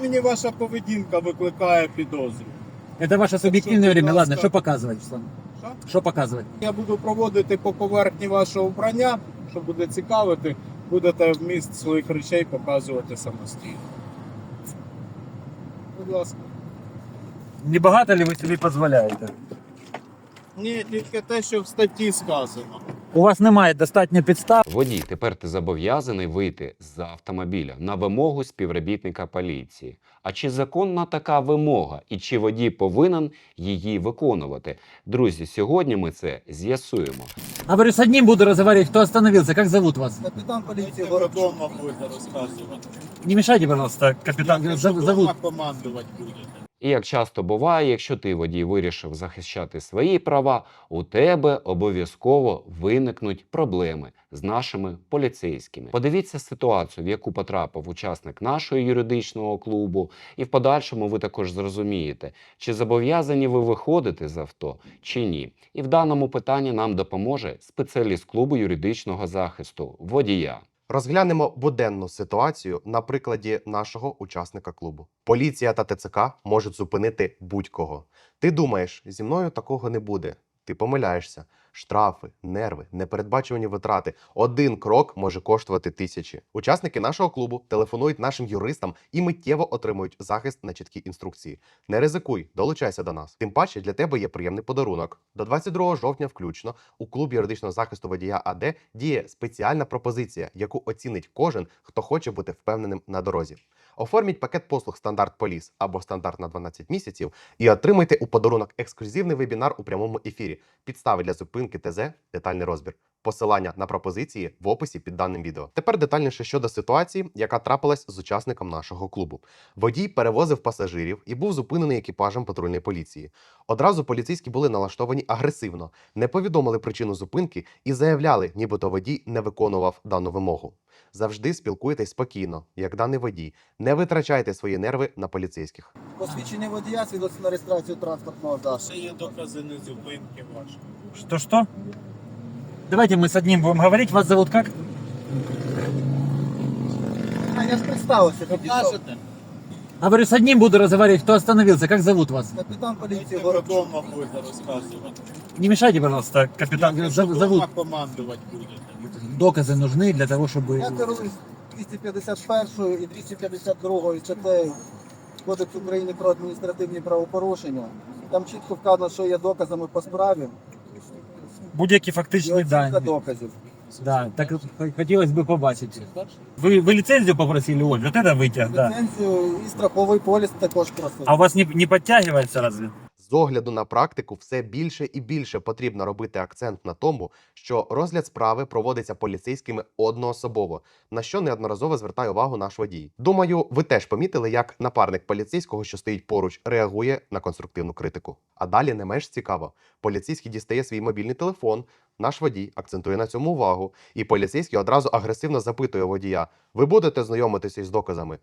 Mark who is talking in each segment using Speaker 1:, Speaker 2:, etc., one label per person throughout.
Speaker 1: мені ваша поведінка викликає підозру.
Speaker 2: Это ваше субъективное
Speaker 1: будь
Speaker 2: время. Ладно,
Speaker 1: ласка.
Speaker 2: что показывать, Руслан?
Speaker 1: Що?
Speaker 2: Что показывать?
Speaker 1: Я буду проводити по поверхні вашого вбрання, що буде цікавити, будете вміст своїх речей показувати самостійно. Будь ласка.
Speaker 2: Не багато ли ви собі дозволяєте?
Speaker 1: Ні, тільки те, що в статті сказано.
Speaker 2: У вас немає достатньо підстав.
Speaker 3: Водій, тепер ти зобов'язаний вийти з автомобіля на вимогу співробітника поліції. А чи законна така вимога, і чи водій повинен її виконувати? Друзі, сьогодні ми це з'ясуємо.
Speaker 2: Говорю, с одним буду разговаривать, кто остановился. Как зовут вас?
Speaker 1: Капітан поліції Городома будете розказувати.
Speaker 2: Не мешайте, пожалуйста, капитан.
Speaker 1: Як
Speaker 2: Зов- Зовут.
Speaker 1: командувати будете.
Speaker 3: І як часто буває, якщо ти водій вирішив захищати свої права, у тебе обов'язково виникнуть проблеми з нашими поліцейськими. Подивіться ситуацію, в яку потрапив учасник нашого юридичного клубу, і в подальшому ви також зрозумієте, чи зобов'язані ви виходити з авто чи ні. І в даному питанні нам допоможе спеціаліст клубу юридичного захисту водія.
Speaker 4: Розглянемо буденну ситуацію на прикладі нашого учасника клубу. Поліція та ТЦК можуть зупинити будь-кого. Ти думаєш, зі мною такого не буде. Ти помиляєшся. Штрафи, нерви, непередбачувані витрати. Один крок може коштувати тисячі. Учасники нашого клубу телефонують нашим юристам і миттєво отримують захист на чіткі інструкції. Не ризикуй, долучайся до нас. Тим паче для тебе є приємний подарунок. До 22 жовтня, включно, у клубі юридичного захисту водія АД діє спеціальна пропозиція, яку оцінить кожен, хто хоче бути впевненим на дорозі. Оформіть пакет послуг стандарт Поліс або стандарт на 12 місяців і отримайте у подарунок ексклюзивний вебінар у прямому ефірі. Підстави для зупинки ТЗ, детальний розбір. Посилання на пропозиції в описі під даним відео. Тепер детальніше щодо ситуації, яка трапилась з учасником нашого клубу. Водій перевозив пасажирів і був зупинений екіпажем патрульної поліції. Одразу поліцейські були налаштовані агресивно, не повідомили причину зупинки і заявляли, нібито водій не виконував дану вимогу. Завжди спілкуйтесь спокійно, як даний водій. Не витрачайте свої нерви на поліцейських.
Speaker 5: Посвідчення водія, свідоцтво на реєстрацію транспортного засобу.
Speaker 1: Це є докази незупинки ваші.
Speaker 2: Что-что? Давайте мы с одним будем говорить. Вас зовут как?
Speaker 5: А я ж представився, підійшов.
Speaker 1: Покажете?
Speaker 2: Говорю, с одним буду разговаривать, кто остановился. Как зовут вас?
Speaker 5: Капітан поліції
Speaker 1: Як
Speaker 5: Городома.
Speaker 1: Городома будете розказувати.
Speaker 2: Не мешайте, пожалуйста, капитан.
Speaker 1: Як
Speaker 2: Зов- Зовут.
Speaker 1: Городома командувати будете.
Speaker 2: Доказы нужны для того,
Speaker 5: Я
Speaker 2: чтобы...
Speaker 5: керуюсь 251 і 252 статтею Кодексу України про адміністративні правопорушення. Там чітко вказано, що є доказами по справі
Speaker 2: Будь-які
Speaker 5: і
Speaker 2: фактичні
Speaker 5: оцінка
Speaker 2: дані.
Speaker 5: доказів.
Speaker 2: Да, так хотелось бы побачить. Вы, вы лицензию попросили, Оль? Вот это вытяг, да.
Speaker 5: Ліцензію і страховий поліс також просив.
Speaker 2: А у вас не, не подтягивается разве?
Speaker 4: З огляду на практику, все більше і більше потрібно робити акцент на тому, що розгляд справи проводиться поліцейськими одноособово, на що неодноразово звертає увагу наш водій. Думаю, ви теж помітили, як напарник поліцейського, що стоїть поруч, реагує на конструктивну критику. А далі не менш цікаво. Поліцейський дістає свій мобільний телефон. Наш водій акцентує на цьому увагу, і поліцейський одразу агресивно запитує водія: ви будете знайомитися із доказами?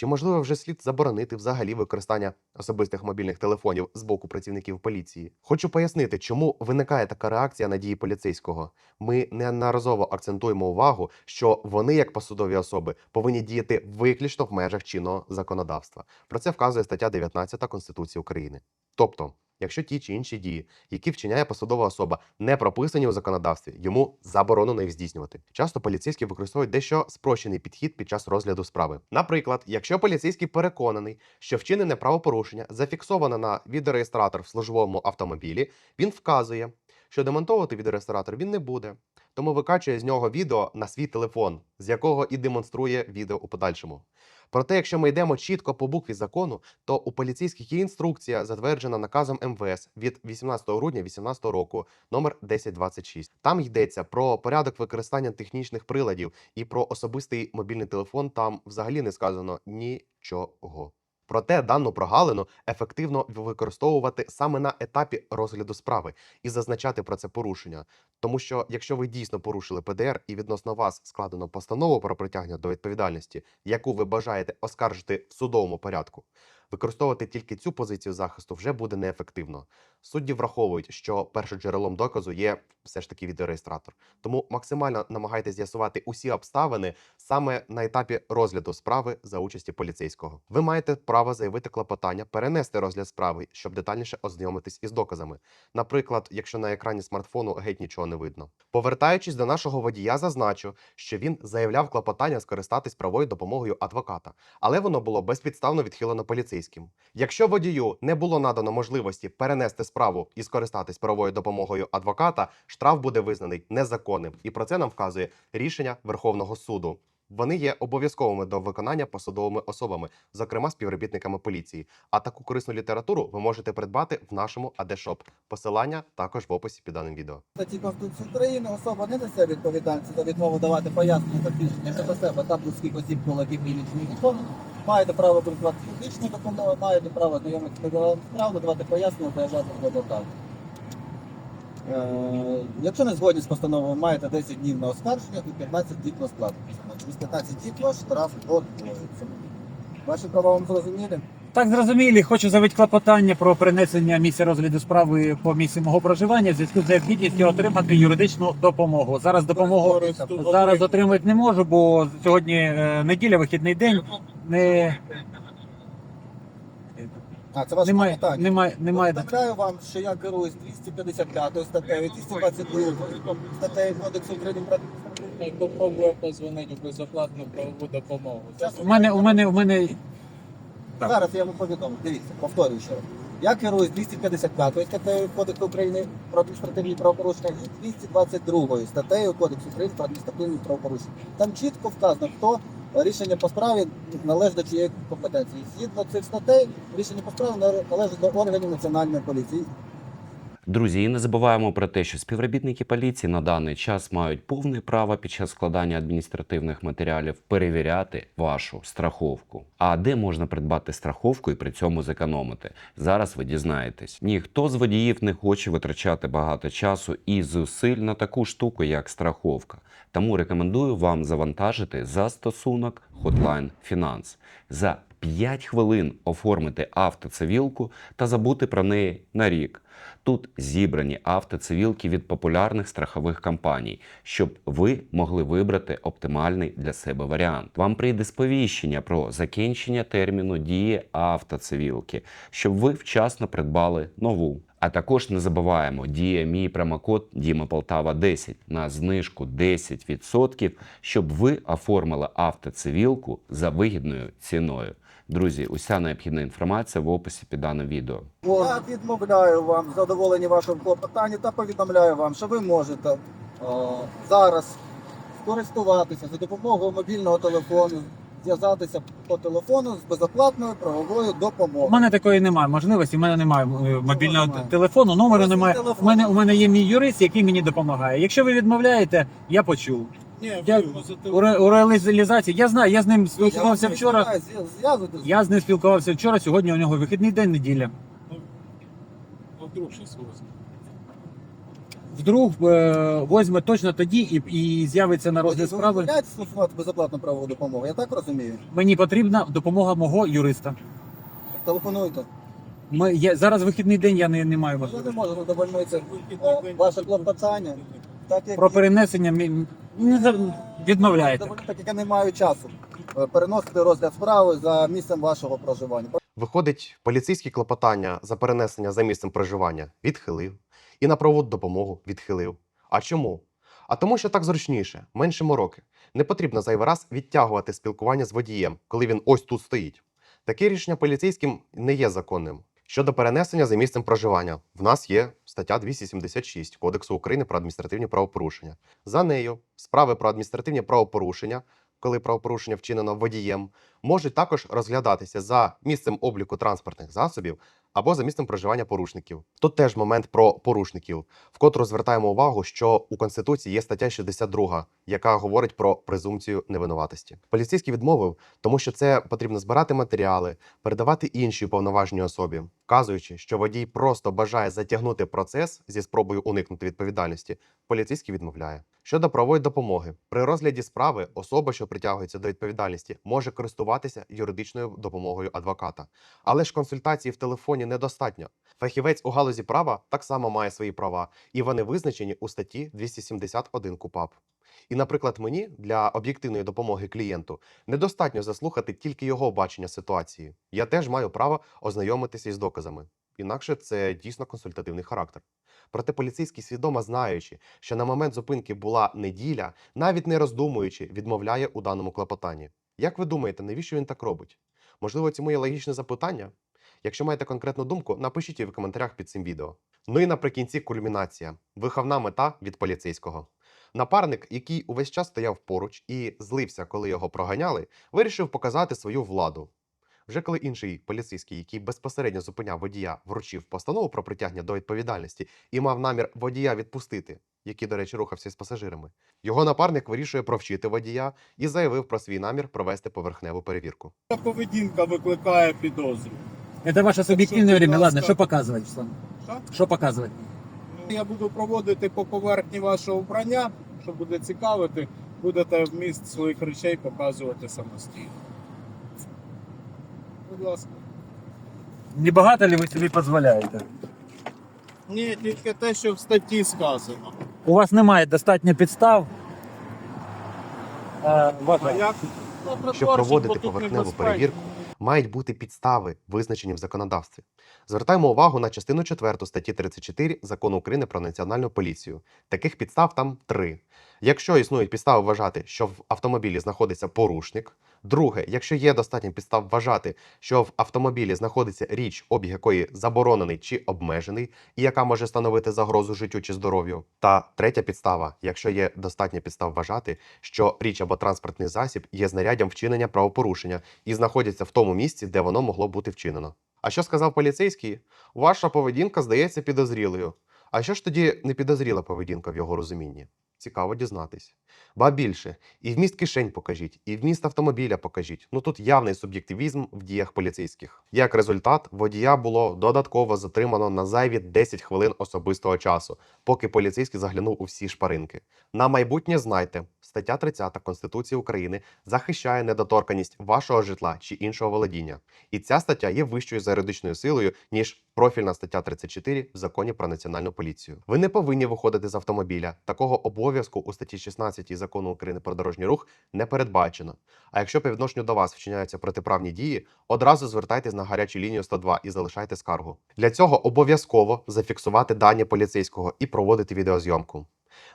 Speaker 4: Чи можливо вже слід заборонити взагалі використання особистих мобільних телефонів з боку працівників поліції? Хочу пояснити, чому виникає така реакція на дії поліцейського. Ми неодноразово акцентуємо увагу, що вони, як посудові особи, повинні діяти виключно в межах чинного законодавства. Про це вказує стаття 19 Конституції України. Тобто, якщо ті чи інші дії, які вчиняє посадова особа, не прописані у законодавстві, йому заборонено їх здійснювати. Часто поліцейські використовують дещо спрощений підхід під час розгляду справи. Наприклад, якщо поліцейський переконаний, що вчинене правопорушення зафіксовано на відеореєстратор в службовому автомобілі, він вказує, що демонтовувати відеореєстратор він не буде. Тому викачує з нього відео на свій телефон, з якого і демонструє відео у подальшому. Проте, якщо ми йдемо чітко по букві закону, то у поліцейських є інструкція, затверджена наказом МВС від 18 грудня 2018 року, номер 1026. Там йдеться про порядок використання технічних приладів і про особистий мобільний телефон. Там взагалі не сказано нічого. Проте дану прогалину ефективно використовувати саме на етапі розгляду справи і зазначати про це порушення. Тому що якщо ви дійсно порушили ПДР і відносно вас складено постанову про притягнення до відповідальності, яку ви бажаєте оскаржити в судовому порядку, використовувати тільки цю позицію захисту вже буде неефективно. Судді враховують, що першоджерелом доказу є все ж таки відеореєстратор. Тому максимально намагайтеся з'ясувати усі обставини саме на етапі розгляду справи за участі поліцейського. Ви маєте право заявити клопотання, перенести розгляд справи, щоб детальніше ознайомитись із доказами. Наприклад, якщо на екрані смартфону геть нічого не видно. Повертаючись до нашого водія, зазначу, що він заявляв клопотання скористатись правою допомогою адвоката, але воно було безпідставно відхилено поліцейським. Якщо водію не було надано можливості перенести справу і скористатись правовою допомогою адвоката, штраф буде визнаний незаконним, і про це нам вказує рішення Верховного суду. Вони є обов'язковими до виконання посадовими особами, зокрема співробітниками поліції. А таку корисну літературу ви можете придбати в нашому АДШОП. Посилання також в описі під даним відео.
Speaker 5: статті Конституції України особа не несе відповідальності за відмову давати пояснення та свідчення щодо себе та близьких осіб, колегів і осіб. Маєте право користувати фізичною допомогою, маєте право знайомитися з матеріалом справ, надавати пояснення, заявляти з адвоката. Е, якщо не згодні з постановою, маєте 10 днів на оскарження і 15 днів на сплату. Через 15 днів ваш штраф подвоїться. Ваші права вам зрозуміли?
Speaker 2: Так зрозумілі, хочу заявити клопотання про перенесення місця розгляду справи по місці мого проживання в зв'язку з необхідністю отримати юридичну допомогу. Зараз допомогу зараз отримати не можу, бо сьогодні е, неділя, вихідний день. Не
Speaker 5: А, це ваше
Speaker 2: немає,
Speaker 5: питання.
Speaker 2: немає, немає.
Speaker 5: Повідомляю вам, що я керуюсь 255 статтею, 222 статтею Кодексу України про
Speaker 1: І позвонити в безоплатну правову допомогу.
Speaker 2: У мене, у мене, у мене Так.
Speaker 5: Зараз я вам повідомлю. Дивіться, повторюю ще раз. Я керуюсь 255 статтею Кодексу України про адміністративні правопорушення і 222 статтею Кодексу України про адміністративні правопорушення. Там чітко вказано, хто рішення по справі належить до чиєї компетенції. Згідно цих статей, рішення по справі належить до органів національної поліції.
Speaker 3: Друзі, і не забуваємо про те, що співробітники поліції на даний час мають повне право під час складання адміністративних матеріалів перевіряти вашу страховку. А де можна придбати страховку і при цьому зекономити? Зараз ви дізнаєтесь. Ніхто з водіїв не хоче витрачати багато часу і зусиль на таку штуку, як страховка. Тому рекомендую вам завантажити застосунок Hotline Finance. За 5 хвилин оформити автоцивілку та забути про неї на рік. Тут зібрані автоцивілки від популярних страхових компаній, щоб ви могли вибрати оптимальний для себе варіант. Вам прийде сповіщення про закінчення терміну дії автоцивілки, щоб ви вчасно придбали нову. А також не забуваємо, діє мій промокод Діма Полтава 10 на знижку 10%, щоб ви оформили автоцивілку за вигідною ціною. Друзі, уся необхідна інформація в описі під даним відео.
Speaker 5: Я відмовляю вам в задоволенні вашого та повідомляю вам, що ви можете е, зараз скористуватися за допомогою мобільного телефону, зв'язатися по телефону з безоплатною правовою
Speaker 2: У
Speaker 5: допомогою.
Speaker 2: мене такої немає можливості. У мене немає е, мобільного
Speaker 5: немає?
Speaker 2: телефону, номеру
Speaker 5: Просто
Speaker 2: немає.
Speaker 5: телефон.
Speaker 2: У мене у мене є мій юрист, який мені допомагає. Якщо ви відмовляєте, я почув.
Speaker 1: Ні,
Speaker 2: Я я знаю, я з ним спілкувався вчора. Я з ним спілкувався вчора. Сьогодні у нього вихідний день неділя.
Speaker 1: Ну, вдруг щось возьме.
Speaker 2: Вдруг е, возьме точно тоді і, і з'явиться на розгляд справи.
Speaker 5: слухати безоплатну правову допомогу, я так розумію.
Speaker 2: Мені потрібна допомога мого юриста.
Speaker 5: Телефонуйте.
Speaker 2: Ми, я, зараз вихідний день, я не, не маю
Speaker 5: Я не
Speaker 2: можливості.
Speaker 5: можу задовольнитися ваше клопотання, так як
Speaker 2: Про перенесення мі- не за- відмовляєте.
Speaker 5: так як я не маю часу е, переносити розгляд справи за місцем вашого проживання.
Speaker 4: Виходить, поліцейські клопотання за перенесення за місцем проживання відхилив і на правову допомогу відхилив. А чому? А тому, що так зручніше, менше мороки. Не потрібно зайвий раз відтягувати спілкування з водієм, коли він ось тут стоїть. Таке рішення поліцейським не є законним. Щодо перенесення за місцем проживання, в нас є стаття 276 Кодексу України про адміністративні правопорушення. За нею справи про адміністративні правопорушення, коли правопорушення вчинено водієм, можуть також розглядатися за місцем обліку транспортних засобів або за місцем проживання порушників. Тут теж момент про порушників, вкотре звертаємо увагу, що у Конституції є стаття 62, яка говорить про презумпцію невинуватості. Поліцейський відмовив, тому що це потрібно збирати матеріали, передавати іншій уповноваженій особі, вказуючи, що водій просто бажає затягнути процес зі спробою уникнути відповідальності. Поліцейський відмовляє. Щодо правової допомоги, при розгляді справи особа, що притягується до відповідальності, може користуватися юридичною допомогою адвоката. Але ж консультації в телефоні недостатньо. Фахівець у галузі права так само має свої права, і вони визначені у статті 271 КУПАП. І, наприклад, мені для об'єктивної допомоги клієнту недостатньо заслухати тільки його бачення ситуації. Я теж маю право ознайомитися із доказами. Інакше це дійсно консультативний характер. Проте поліцейський, свідомо знаючи, що на момент зупинки була неділя, навіть не роздумуючи, відмовляє у даному клопотанні. Як ви думаєте, навіщо він так робить? Можливо, цьому є логічне запитання? Якщо маєте конкретну думку, напишіть її в коментарях під цим відео. Ну і наприкінці кульмінація виховна мета від поліцейського. Напарник, який увесь час стояв поруч і злився, коли його проганяли, вирішив показати свою владу. Вже коли інший поліцейський, який безпосередньо зупиняв водія, вручив постанову про притягнення до відповідальності і мав намір водія відпустити, який, до речі, рухався з пасажирами, його напарник вирішує провчити водія і заявив про свій намір провести поверхневу перевірку.
Speaker 1: Поведінка викликає підозру.
Speaker 2: Це ваше суб'єктивне время. Ладно, що показувати,
Speaker 1: Що?
Speaker 2: Що показувати?
Speaker 1: Я буду проводити по поверхні вашого вбрання, що буде цікавити, будете вміст своїх речей показувати самостійно. Будь ласка.
Speaker 2: Небагато ли ви собі дозволяєте?
Speaker 1: Ні, тільки те, що в статті сказано.
Speaker 2: У вас немає достатньо підстав. Е,
Speaker 1: А як? Ну,
Speaker 4: Щоб проводити поверхневу перевірку, мають бути підстави, визначені в законодавстві. Звертаємо увагу на частину 4 статті 34 Закону України про національну поліцію. Таких підстав там три. Якщо існують підстави вважати, що в автомобілі знаходиться порушник. Друге, якщо є достатньо підстав вважати, що в автомобілі знаходиться річ, обіг якої заборонений чи обмежений, і яка може становити загрозу життю чи здоров'ю. Та третя підстава, якщо є достатньо підстав вважати, що річ або транспортний засіб є знаряддям вчинення правопорушення і знаходяться в тому місці, де воно могло бути вчинено. А що сказав поліцейський? Ваша поведінка здається підозрілою. А що ж тоді не підозріла поведінка в його розумінні? Цікаво дізнатись. Ба більше, і вміст кишень покажіть, і вміст автомобіля покажіть. Ну тут явний суб'єктивізм в діях поліцейських. Як результат, водія було додатково затримано на зайві 10 хвилин особистого часу, поки поліцейський заглянув у всі шпаринки. На майбутнє знайте, стаття 30 Конституції України захищає недоторканість вашого житла чи іншого володіння. І ця стаття є вищою за юридичною силою, ніж профільна стаття 34 в законі про національну поліцію. Ви не повинні виходити з автомобіля. Такого обов'язку у статті 16 закону України про дорожній рух не передбачено. А якщо по відношенню до вас вчиняються протиправні дії, одразу звертайтесь на гарячу лінію 102 і залишайте скаргу. Для цього обов'язково зафіксувати дані поліцейського і проводити відеозйомку.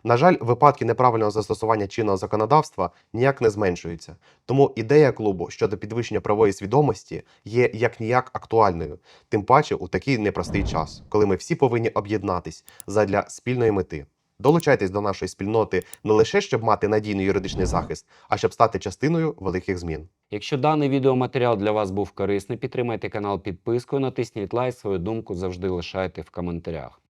Speaker 4: На жаль, випадки неправильного застосування чинного законодавства ніяк не зменшуються. Тому ідея клубу щодо підвищення правової свідомості є як ніяк актуальною, тим паче у такий непростий час, коли ми всі повинні об'єднатись задля спільної мети. Долучайтесь до нашої спільноти не лише щоб мати надійний юридичний захист, а щоб стати частиною великих змін.
Speaker 3: Якщо даний відеоматеріал для вас був корисний, підтримайте канал підпискою, натисніть лайк, свою думку завжди лишайте в коментарях.